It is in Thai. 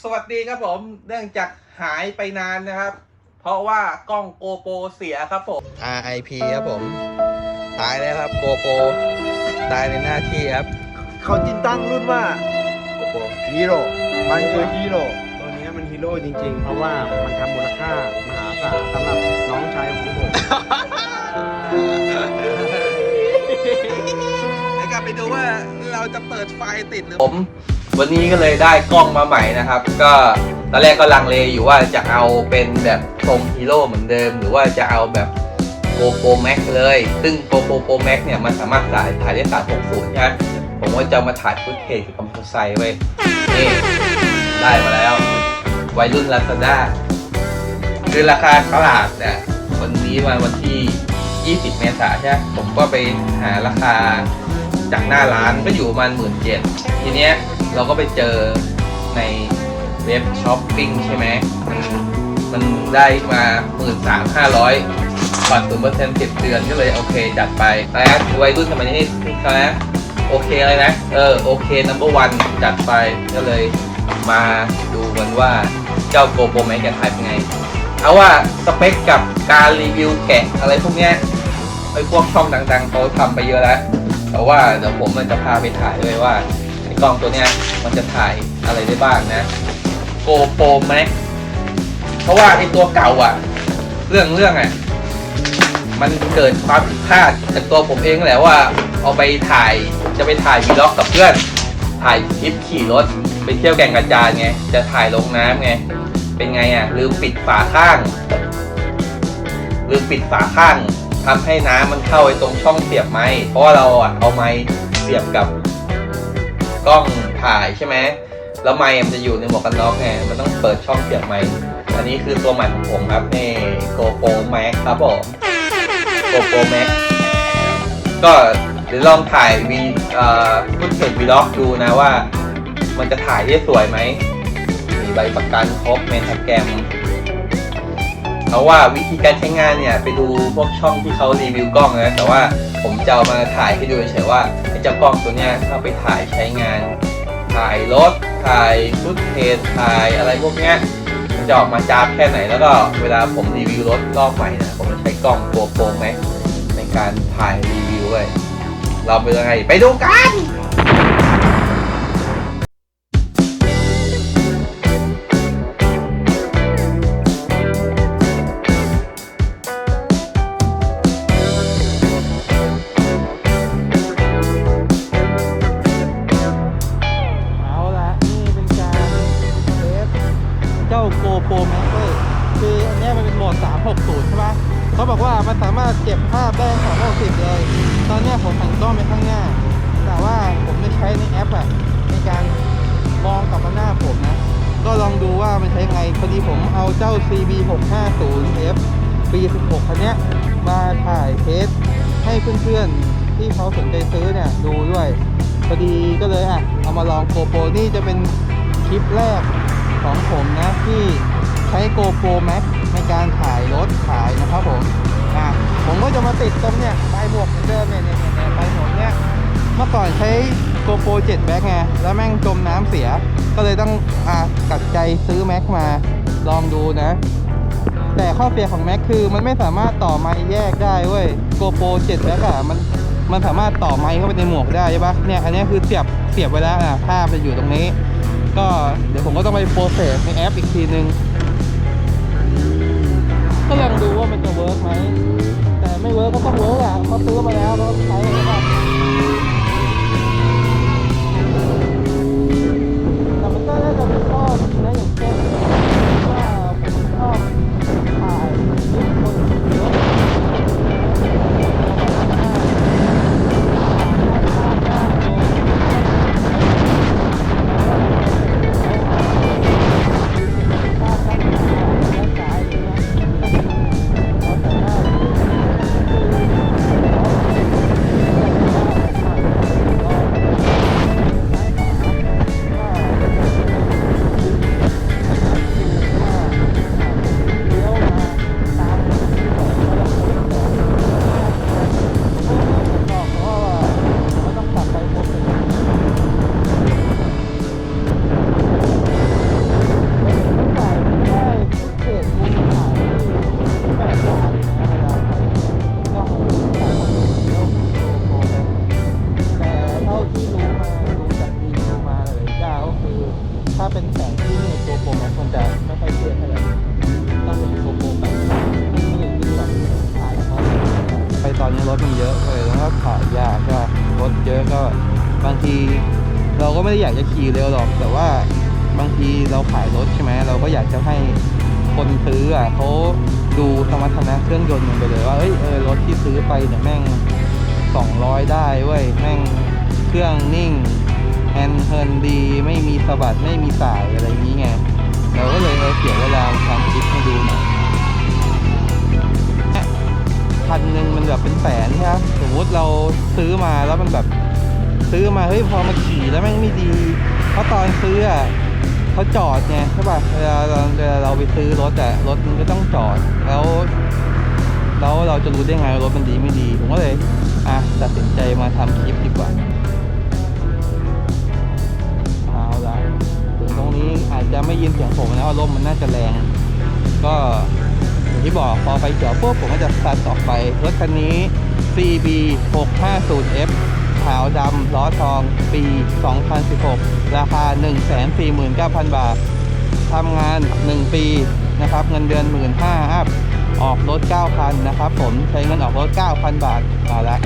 สวัสดีครับผมเนื่องจากหายไปนานนะครับ เพราะว่ากล้องโกโปรเสียครับผม RIP ครับผม ตายแล้วครับโกโปรตายในหน้าที่ครับ เขาจินตั้งรุ่นว่าโกโปรฮีโร่มันคือฮีโร่ตัวเนี้ยมันฮีโร่จริง ๆ เพราะว่ามันทำมูลค่ามหาศาลสำหรับน้องชายของผมเดี๋ยวกลับไปดูว่าเราจะเปิดไฟติดหรือผม วันนี้ก็เลยได้กล้องมาใหม่นะครับ ก็ตอนแรกก็ลังเลอยู่ว่าจะเอาเป็นแบบทรงฮีโร่เหมือนเดิม หรือว่าจะเอาแบบโกโปรแม็กเลย ซึ่งโกโปรโปรแม็กเนี่ยมันสามารถถ่ายถ่ายได้360ใช่ไหมผมก็จะมาถ่ายฟุตเทจกับคอมไซไว้นี่ได้มาแล้ว วัยรุ่นลาซาด้าคือราคาตลาดเนี่ยวันนี้มาวันที่ 20 เมษายนใช่ไหมผมก็ไปหาราคาจากหน้าร้านก็อยู่ประมาณหมื่นเจ็ดทีเนี้ย เราก็ไปเจอในเว็บช้อปปิ้งใช่ไหมมันมันได้มาหมื่นสามห้าร้อยผ่อนศูนย์เปอร์เซ็นต์สิบเดือนก็เลยโอเคจัดไปแล้ววัยรุ่นสมัยนี้ใช่ไหมโอเคเลยนะ เออ โอเค number one จัดไปก็เลยมาดูกันว่าเจ้าโกโปรแม็กจะถ่ายเป็นไง เอาว่าสเปคกับการรีวิวแกะอะไรพวกเนี้ยไอ้พวกช่องดังๆเขาทำไปเยอะแล้วแต่ว่าเดี๋ยวผมมันจะพาไปถ่ายเลยว่า กล้องตัวเนี้ยมันจะถ่ายอะไรได้บ้างนะ GoPro Max เพราะว่าไอ้ตัวเก่าอะเรื่องเรื่องอะมันเกิดความผิดพลาดจากตัวผมเองแหละว่า เอาไปถ่ายจะไปถ่ายวีล็อกกับเพื่อน ถ่ายคลิปขี่รถ ไปเที่ยวแก่งกระจานไง จะถ่ายลงน้ำไง เป็นไงอะลืมปิดฝาข้างลืมปิดฝาข้างทำให้น้ำมันเข้าไปตรงช่องเสียบไม้ เพราะว่าเราอะเอาไม้เสียบกับ กล้องถ่ายใช่ไหมแล้วไม้มันจะอยู่ในหมวกกันน็อกไงมันต้องเปิดช่องเสียบไม้อันนี้คือตัวใหม่ของผมครับนี่ GoPro Max ครับผม GoPro Max ก็เดี๋ยวลองถ่ายวีเอ่อฟุตเทจวีล็อกดูนะว่า มันจะถ่ายได้สวยไหมมีใบประกันครบเมนแกรม เพราว่าวิธีการใช้งานเนี่ยไปดูพวกช่องที่เขารีวิวกล้องนะแต่ว่าผมจะเอามาถ่ายให้ดูเฉยๆว่าไอ้เจ้ากล้องตัวเนี้ยเข้าไปถ่ายใช้งาน ถ่ายรถถ่ายฟุตเทจถ่ายอะไรพวกเนี้ยมันจะออกมาจ้าบแค่ไหนแล้วก็เวลาผมรีวิวรถรอบใหม่นะผมจะใช้กล้องตัวโปรแม็กในการถ่ายรีวิวเลยเราเป็นยังไงไปดูกัน เนี้ยผมหันกล้องไปข้างหน้า แต่ว่าผมจะใช้ในแอปอะในการมองกลับมาหน้าผมนะ ก็ลองดูว่ามันใช้ไงพอดีผมเอาเจ้า CB 650 F ปี 16 คันนี้มาถ่ายเทสให้เพื่อนๆ ที่เขาสนใจซื้อเนี่ยดูด้วย พอดีก็เลยอะ เอามาลองโกโปรนี่จะเป็นคลิปแรกของผมนะ ที่ใช้ GoPro Max ในการถ่ายรถถ่ายนะครับผมอะผมก็จะมาติดตรงเนี่ยปลายหมวกเหมือนเดิมเนี่ย เนี่ยเนี่ยเนี่ยปลายหมวกเนี่ยเมื่อก่อนใช้ GoPro 7 Max ไงแล้วแม่งจมน้ำเสีย ก็เลยต้องอะตัดใจซื้อ Max มาลองดูนะ แต่ข้อเสียของ Max คือมันไม่สามารถต่อไมค์แยกได้เว้ย GoPro 7 Max อะมันมันสามารถต่อไมค์เข้าไปในหมวกได้ใช่ปะเนี่ยอันนี้คือเสียบเสียบไว้แล้วอะภาพจะอยู่ตรงนี้ ก็เดี๋ยวผมก็ต้องไปโปรเซสในแอปอีกทีนึง ก็ลองดูว่ามันจะเวิร์กไหม ไม่เวิร์กก็ต้องเวิร์กอะเขาซื้อมาแล้วเขาใช้ใช่ปะแต่มันก็น่าจะมีข้อดีนะอย่าง บางทีเราก็ไม่ได้อยากจะขี่เร็วหรอก แต่ว่าบางทีเราขายรถใช่ไหมเราก็อยากจะให้คนซื้ออะเขาดูสมรรถนะเครื่องยนต์มันไปเลยว่าเอ้ยเออรถที่ซื้อไปเนี่ยแม่ง 200 ได้เว้ยแม่งเครื่องนิ่งแฮนด์เฮิร์นดีไม่มีสะบัดไม่มีสายอะไรอย่างนี้ไงเราก็เลยเออเสียเวลาทำคลิปให้ดูหน่อยพันหนึ่งมันแบบเป็นแสนใช่ไหมสมมติเราซื้อมาแล้วมันแบบ ซื้อมาเฮ้ยพอมาขี่แล้วแม่งไม่ดี เพราะตอนซื้ออะเขาจอดไงใช่ป่ะเวลาเราเวลาเราไปซื้อรถอ่รถมันก็ต้องจอดแล้วแล้วเราจะรู้ได้ไงรถมันดีไม่ดี ผมก็เลยอะตัดสินใจมาทำคลิปดีกว่าเอาละถึงตรงนี้อาจจะไม่ยินเสียงผมนะว่าลมมันน่าจะแรง ก็อย่างที่บอกพอไฟเขียวปุ๊บผมก็จะสตาร์ทออกไปรถคันนี้ CB 650F ขาวดำล้อทอง ปี 2016 ราคา 149,000 บาททำงาน 1 ปีนะครับเงินเดือน 15,000อัพออกรถ 9,000 นะครับผมใช้เงินออกรถ 9,000 บาทเอาละ